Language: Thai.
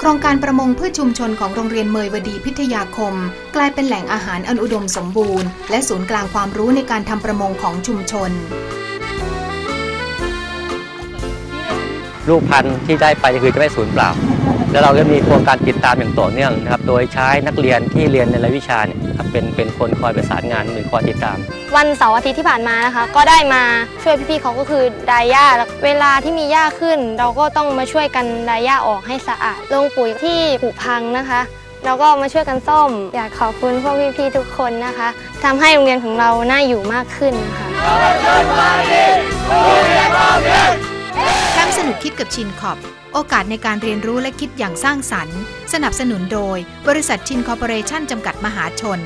โครงการประมงพืชชุมชนของโรงเรียนเมยวดีพิทยาคม กลายเป็นแหล่งอาหารอันอุดมสมบูรณ์ และศูนย์กลางความรู้ในการทำประมงของชุมชน ลูกพันธุ์ที่ได้ไปคือจะไม่สูญเปล่า แล้วเราก็มีโครงการติดตามอย่างต่อเนื่องนะครับ โดยใช้นักเรียนที่เรียนในรายวิชาเนี่ยครับเป็นเป็นคนคอยประสานงานหรือคอยติดตาม วันเสาร์อาทิตย์ที่ผ่านมานะคะ ก็ได้มาช่วยพี่ๆเขาก็คือดายหญ้าเวลาที่มีหญ้าขึ้น เราก็ต้องมาช่วยกันดายหญ้าออกให้สะอาดลงปุ๋ยที่ผุพังนะคะเราก็มาช่วยกันซ่อม อยากขอบคุณพวกพี่ๆทุกคนนะคะทำให้โรงเรียนของเราน่าอยู่มากขึ้นนะคะ คิดกับชินขอบ โอกาสในการเรียนรู้และคิดอย่างสร้างสรรค์ สนับสนุนโดย บริษัทชินคอร์ปอเรชั่นจำกัดมหาชน